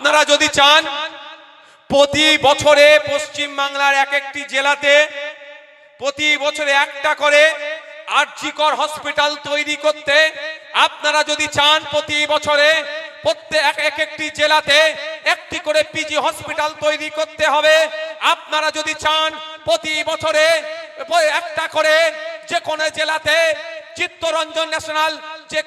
আপনারা যদি চান, প্রতি বছরে পশ্চিম বাংলার এক একটি জেলাতে প্রতি বছরে একটা করে আর্জিকর হসপিটাল তৈরি করতে আপনারা যদি চান, প্রতি বছরে প্রত্যেক এক- এক একটি জেলাতে একটি করে পিজি হসপিটাল তৈরি করতে হবে। আপনারা যদি চান, প্রতি বছরে একটা করে যে কোনো জেলাতে চিত্তরঞ্জন ন্যাশনাল যে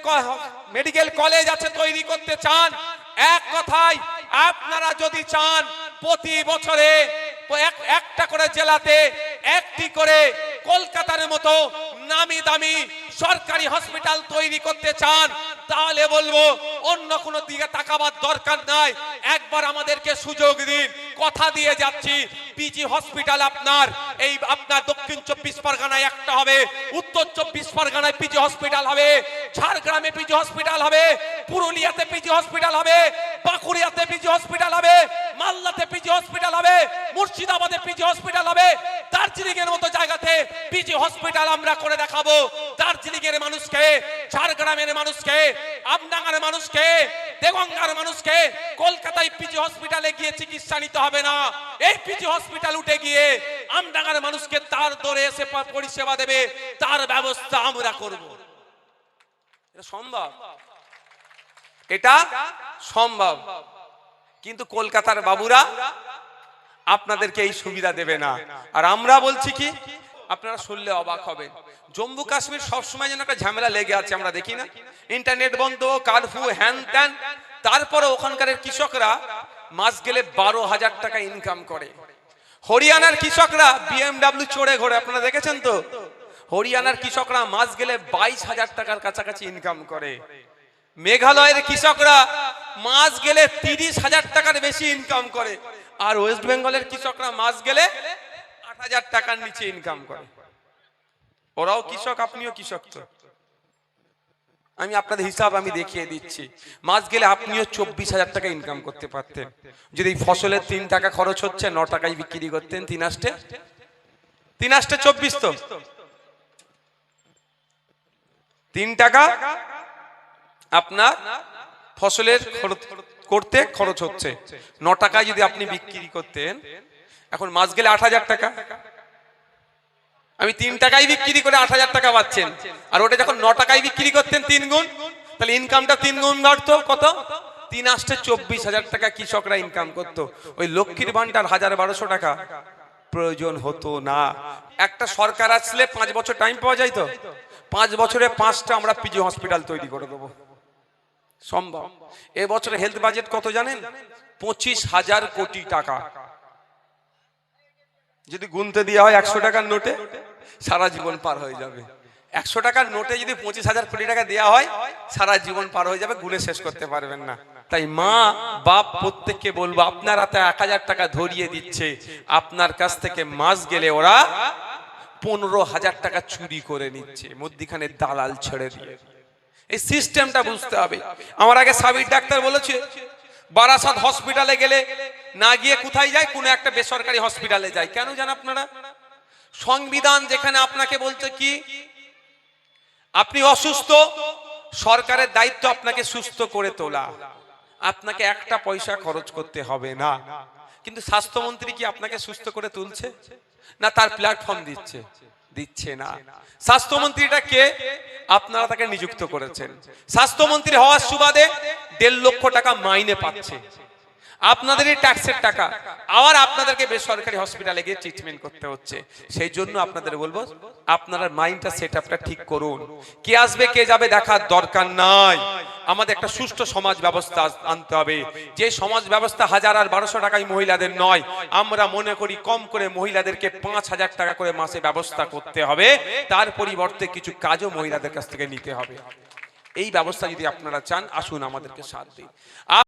মেডিকেল কলেজ আছে তৈরি করতে চান, এক কথায় আপনারা যদি চান প্রতি বছরে এক- একটা করে জেলাতে একটি করে কলকাতার মতো নামি দামি সরকারি হসপিটাল তৈরি করতে চান, তাহলে বলব অন্য কোনো দিকে তাকাবার দরকার নাই। একবার আমাদেরকে সুযোগ দিন। কথা দিয়ে যাচ্ছি। পিজি হসপিটাল আপনার এই আপনার দক্ষিণ চব্বিশ পরগনায় একটা হবে, উত্তর চব্বিশ পরগনায় পিজি হসপিটাল হবে, ঝাড়গ্রামে পিজি হসপিটাল হবে, পুরুলিয়াতে পিজি হসপিটাল হবে বাঁকুড়িয়াতে পিজি হসপিটাল হবে, মালদাতে পিজি হসপিটাল হবে, মুর্শিদাবাদে পিজি হসপিটাল হবে। দার্জিলিং এর মতো জায়গাতে পিজি হসপিটাল আমরা করে দেখাবো। দার্জিলিং এর মানুষকে, ঝাড়গ্রামের মানুষকে, আমডাঙ্গার মানুষকে, দেগঙ্গার মানুষকে কলকাতায় পিজি হসপিটালে গিয়ে চিকিৎসা নিতে হবে না। এই পিজি হসপিটাল উঠে গিয়ে আমডাঙ্গার মানুষকে তার দরে এসে পরিষেবা দেবে, তার ব্যবস্থা আমরা করব। এটা সম্ভব? এটা সম্ভব। কিন্তু কলকাতার বাবুরা আপনাদেরকে এই সুবিধা দেবে না। আর আমরা বলছি কি, আপনারা শুনলে অবাক হবেন। জম্মু কাশ্মীর সবসময় যেন একটা ঝামেলা লেগে আছে, আমরা দেখি না। ইন্টারনেট বন্ধ কারফিউ হ্যান ত্যান। তারপরে ওখানকার কৃষকরা মাস গেলে বারো হাজার টাকা ইনকাম করে। হরিয়ানার কৃষকরা বিএমডাব্লিউ চড়ে ঘোরে, আপনারা দেখেছেন তো? হরিয়ানার কৃষকরা মাস গেলে বাইশ হাজার টাকার কাছাকাছি ইনকাম করে। মেঘালয়ের কৃষকরা মাস গেলে তিরিশ হাজার টাকার বেশি ইনকাম করে। আর ওয়েস্ট বেঙ্গলের কৃষকরা মাস গেলে আট হাজার টাকার নিচে ইনকাম করে। ওরাও কৃষক, আপনিও কৃষক তো। আমি আপনাদের হিসাব আমি দেখিয়ে দিচ্ছি। মাস গেলে আপনিও চব্বিশ হাজার টাকা ইনকাম করতে পারতেন। যদি ফসলের তিন টাকা খরচ হচ্ছে, ন টাকায় বিক্রি করতেন, তিন আষ্টে তিন আষ্টে চব্বিশ তো? তিন টাকা আপনার ফসলের করতে খরচ হচ্ছে। ন টাকায় যদি আপনি বিক্রি করতেন, এখন মাস গেলে আট হাজার টাকা। আমি তিন টাকায় বিক্রি করে আট হাজার টাকা পাচ্ছেন। আর ওটা যখন ন টাকায় বিক্রি করতেন তিন গুণ, তাহলে ইনকামটা তিন গুণ বাড়তো, কত? তিন আসতে চব্বিশ হাজার টাকা কৃষকরা ইনকাম করতো। ওই লক্ষ্মীর ভান্ডার হাজার বারোশো টাকা। প্রয়োজন হতো না। একটা সরকার আসলে পাঁচ বছর টাইম পাওয়া যায় তো? পাঁচ বছরে পাঁচটা আমরা পিজি হসপিটাল তৈরি করে দেবো। সম্ভব। এবছরে হেলথ বাজেট কত জানেন? পঁচিশ হাজার কোটি টাকা। যদি গুনতে দেওয়া হয় একশো টাকার নোটে সারা জীবন পার হয়ে যাবে। একশো টাকার নোটে যদি পঁচিশ হাজার কোটি টাকা দেওয়া হয়, সারা জীবন পার হয়ে যাবে গুনে শেষ করতে পারবেন না। তাই মা, বাপ প্রত্যেককে বলব, আপনার হাতে এক হাজার টাকা ধরিয়ে দিচ্ছে। আপনার কাছ থেকে মাস গেলে ওরা পনেরো হাজার টাকা চুরি করে নিচ্ছে, মধ্যিখানে দালাল ছেড়ে দিয়ে। এই সিস্টেমটা বুঝতে হবে। আমার আগে সাবির ডাক্তার বলেছে, বারাসাত হসপিটালে গেলে না গিয়ে কোথায় যায়, কোনো একটা বেসরকারি হসপিটালে যায়। কেন জান আপনারা? সংবিধান যেখানে আপনাকে বলতে কি? আপনি অসুস্থ, সরকারের দায়িত্ব আপনাকে সুস্থ করে তোলা। আপনাকে একটা পয়সা খরচ করতে হবে না। কিন্তু স্বাস্থ্যমন্ত্রী কি আপনাকে সুস্থ করে তুলছে? না, তার প্ল্যাটফর্ম দিচ্ছে। দিচ্ছে না। স্বাস্থ্যমন্ত্রীটা কে? আপনারা তাকে নিযুক্ত করেছেন। স্বাস্থ্যমন্ত্রী হওয়ার সুবাদে দেড় লক্ষ টাকা মাইনে পাচ্ছে। আপনাদেরই ট্যাক্সের টাকা। আবার আপনাদেরকে বেসরকারি হসপিটালে গিয়ে ট্রিটমেন্ট করতে হচ্ছে। সেই জন্য আপনাদের বলব, আপনারা মাইন্ডটা সেট ঠিক করুন। কে আসবে, কে যাবে দেখার দরকার নাই। আমাদের একটা সুষ্ঠু সমাজ ব্যবস্থা আনতে হবে। যে সমাজ ব্যবস্থা হাজার আর বারোশো টাকায় মহিলাদের নয়, আমরা মনে করি কম করে মহিলাদেরকে পাঁচ হাজার টাকা করে মাসে ব্যবস্থা করতে হবে। তার পরিবর্তে কিছু কাজও মহিলাদের কাছ থেকে নিতে হবে। এই ব্যবস্থা যদি আপনারা চান, আসুন আমাদেরকে সাথ দিন।